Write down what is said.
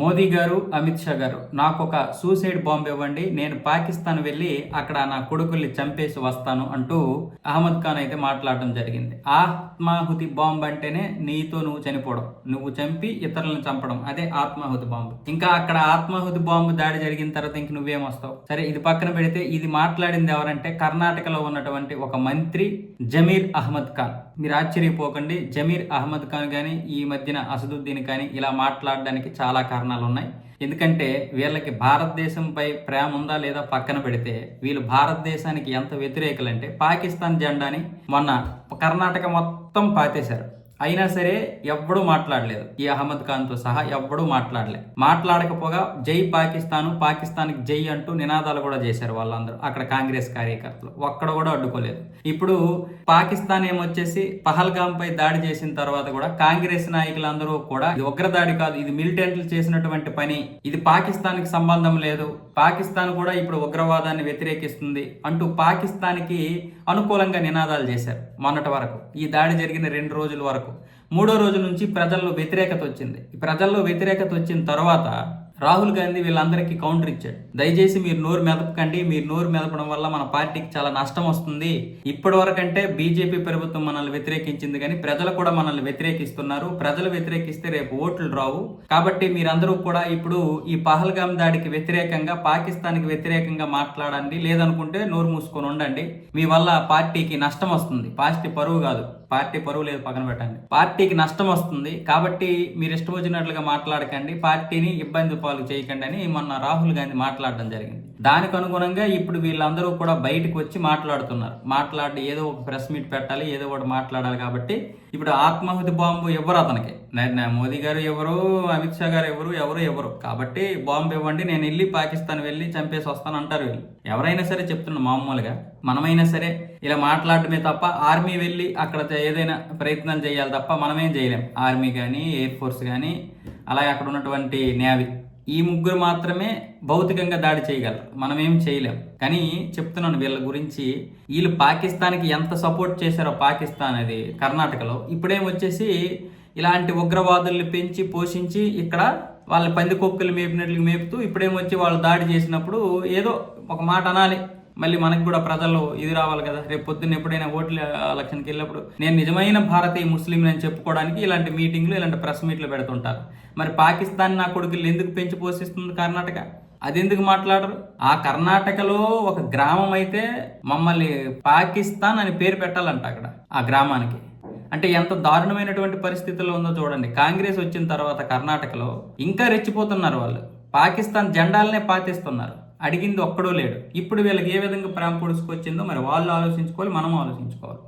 మోదీ గారు అమిత్ షా గారు నాకు ఒక సూసైడ్ బాంబ్ ఇవ్వండి నేను పాకిస్తాన్ వెళ్ళి అక్కడ నా కొడుకుల్ని చంపేసి వస్తాను అంటూ అహ్మద్ ఖాన్ అయితే మాట్లాడడం జరిగింది. ఆత్మాహుతి బాంబ్ అంటేనే నీతో నువ్వు చనిపోవడం నువ్వు చంపి ఇతరులను చంపడం అదే ఆత్మాహుతి బాంబు. ఇంకా అక్కడ ఆత్మాహుతి బాంబు దాడి జరిగిన తర్వాత ఇంక నువ్వేం వస్తావు? సరే ఇది పక్కన పెడితే ఇది మాట్లాడింది ఎవరంటే కర్ణాటకలో ఉన్నటువంటి ఒక మంత్రి జమీర్ అహ్మద్ ఖాన్. మీరు ఆశ్చర్యపోకండి జమీర్ అహ్మద్ ఖాన్ కానీ ఈ మధ్యన అసదుద్దీన్ కానీ ఇలా మాట్లాడడానికి చాలా కారణాలు ఉన్నాయి ఎందుకంటే వీళ్ళకి భారతదేశంపై ప్రేమ ఉందా లేదా పక్కన పెడితే వీళ్ళు భారతదేశానికి ఎంత వ్యతిరేకులంటే పాకిస్తాన్ జెండాని మొన్న కర్ణాటక మొత్తం పాతేశారు. అయినా సరే ఎవ్వడూ మాట్లాడలేదు. ఈ అహ్మద్ ఖాన్తో సహా ఎవ్వడూ మాట్లాడలేదు మాట్లాడకపోగా జై పాకిస్తాను పాకిస్తాన్కి జై అంటూ నినాదాలు కూడా చేశారు వాళ్ళందరూ అక్కడ కాంగ్రెస్ కార్యకర్తలు. ఒక్కడ కూడా అడ్డుకోలేదు. ఇప్పుడు పాకిస్తాన్ ఏమొచ్చేసి పహల్గామ్ పై దాడి చేసిన తర్వాత కూడా కాంగ్రెస్ నాయకులందరూ కూడా ఇది ఉగ్రదాడి కాదు ఇది మిలిటెంట్లు చేసినటువంటి పని. ఇది పాకిస్తాన్కి సంబంధం లేదు. పాకిస్తాన్ కూడా ఇప్పుడు ఉగ్రవాదాన్ని వ్యతిరేకిస్తుంది అంటూ పాకిస్తాన్కి అనుకూలంగా నినాదాలు చేశారు మొన్నటి వరకు. ఈ దాడి జరిగిన రెండు రోజుల వరకు. మూడో రోజు నుంచి ప్రజల్లో వ్యతిరేకత వచ్చింది. ఈ ప్రజల్లో వ్యతిరేకత వచ్చిన తర్వాత రాహుల్ గాంధీ వీళ్ళందరికీ కౌంటర్ ఇచ్చాడు. దయచేసి మీరు నోరు మెదపకండి. మీరు నోరు మెదపడం వల్ల మన పార్టీకి చాలా నష్టం వస్తుంది. ఇప్పటి వరకంటే బీజేపీ ప్రభుత్వం మనల్ని వ్యతిరేకించింది కానీ ప్రజలు కూడా మనల్ని వ్యతిరేకిస్తున్నారు. ప్రజలు వ్యతిరేకిస్తే రేపు ఓట్లు రావు. కాబట్టి మీరందరూ కూడా ఇప్పుడు ఈ పహల్గామ్ దాడికి వ్యతిరేకంగా పాకిస్తాన్కి వ్యతిరేకంగా మాట్లాడండి. లేదనుకుంటే నోరు మూసుకొని ఉండండి. మీ వల్ల పార్టీకి నష్టం వస్తుంది. పార్టీ పరువు కాదు. పార్టీ పరువు లేదు పక్కన పెట్టండి. పార్టీకి నష్టం వస్తుంది. కాబట్టి మీరు ఇష్టం వచ్చినట్లుగా మాట్లాడకండి. పార్టీని ఇబ్బంది పాలు చేయకండి అని మొన్న రాహుల్ గాంధీ మాట్లాడడం జరిగింది. దానికి అనుగుణంగా ఇప్పుడు వీళ్ళందరూ కూడా బయటకు వచ్చి మాట్లాడుతున్నారు. మాట్లాడి ఏదో ఒక ప్రెస్ మీట్ పెట్టాలి ఏదో ఒకటి మాట్లాడాలి కాబట్టి ఇప్పుడు ఆత్మాహుతి బాంబు ఎవరు అతనికి? నేను మోదీ గారు ఎవరు అమిత్ షా గారు ఎవరు ఎవరు ఎవరు. కాబట్టి బాంబు ఇవ్వండి నేను వెళ్ళి పాకిస్తాన్ వెళ్ళి చంపేసి వస్తాను అంటారు వీళ్ళు. ఎవరైనా సరే చెప్తున్నా మామూలుగా. మనమైనా సరే ఇలా మాట్లాడటమే తప్ప ఆర్మీ వెళ్ళి అక్కడ ఏదైనా ప్రయత్నాలు చేయాలి తప్ప మనమేం చేయలేం. ఆర్మీ కానీ ఎయిర్ ఫోర్స్ కానీ అలాగే అక్కడ ఉన్నటువంటి నేవీ. ఈ ముగ్గురు మాత్రమే భౌతికంగా దాడి చేయగలరు. మనం ఏం చేయలేం. కానీ చెప్తున్నాను వీళ్ళ గురించి వీళ్ళు పాకిస్తాన్కి ఎంత సపోర్ట్ చేశారో పాకిస్తాన్ అది కర్ణాటకలో. ఇప్పుడేం వచ్చేసి ఇలాంటి ఉగ్రవాదుల్ని పెంచి పోషించి ఇక్కడ వాళ్ళ పందికొక్కులు మేపినట్లు మేపుతూ ఇప్పుడేమొచ్చి వాళ్ళు దాడి చేసినప్పుడు ఏదో ఒక మాట అనాలి. మళ్ళీ మనకి కూడా ప్రజలు ఇది రావాలి కదా. రేపు పొద్దున్న ఎప్పుడైనా ఓట్ల ఎలక్షన్కి వెళ్ళినప్పుడు నేను నిజమైన భారతీయ ముస్లిం అని చెప్పుకోవడానికి ఇలాంటి మీటింగ్లు ఇలాంటి ప్రెస్ మీట్లు పెడుతుంటారు. మరి పాకిస్తాన్ నా కొడుకులు ఎందుకు పెంచి పోషిస్తుంది కర్ణాటక? అది ఎందుకు మాట్లాడరు? ఆ కర్ణాటకలో ఒక గ్రామం అయితే మమ్మల్ని పాకిస్తాన్ అని పేరు పెట్టాలంట అక్కడ ఆ గ్రామానికి. అంటే ఎంత దారుణమైనటువంటి పరిస్థితుల్లో ఉందో చూడండి. కాంగ్రెస్ వచ్చిన తర్వాత కర్ణాటకలో ఇంకా రెచ్చిపోతున్నారు వాళ్ళు. పాకిస్తాన్ జెండాలనే పాతిస్తున్నారు. అడిగింది ఒక్కడో లేడు. ఇప్పుడు వీళ్ళకి ఏ విధంగా ప్రేమ పొడుచుకొచ్చిందో మరి వాళ్ళు ఆలోచించుకోవాలి మనం ఆలోచించుకోవాలి.